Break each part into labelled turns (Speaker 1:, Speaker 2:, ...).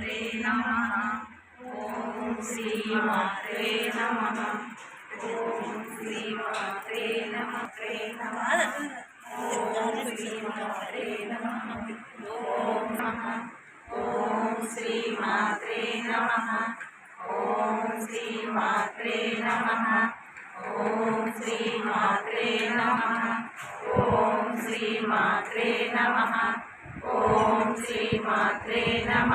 Speaker 1: మాత్రే నమ. ఓం శ్రీ మాత్రే నమ. ఓం శ్రీ మాత్రే నమ. నమ ఓం శ్రీ మాత్రే నమ. ఓం నమ. ఓం శ్రీ మాత్రే నమ. ఓం శ్రీ మాత్రే నమ. ఓం శ్రీ మాత్రే నమ. ఓం శ్రీ మాత్రే నమ.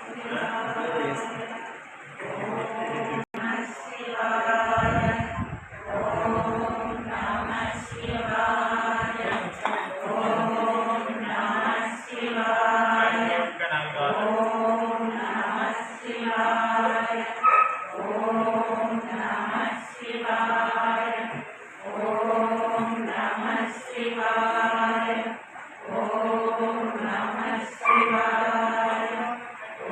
Speaker 1: Amen.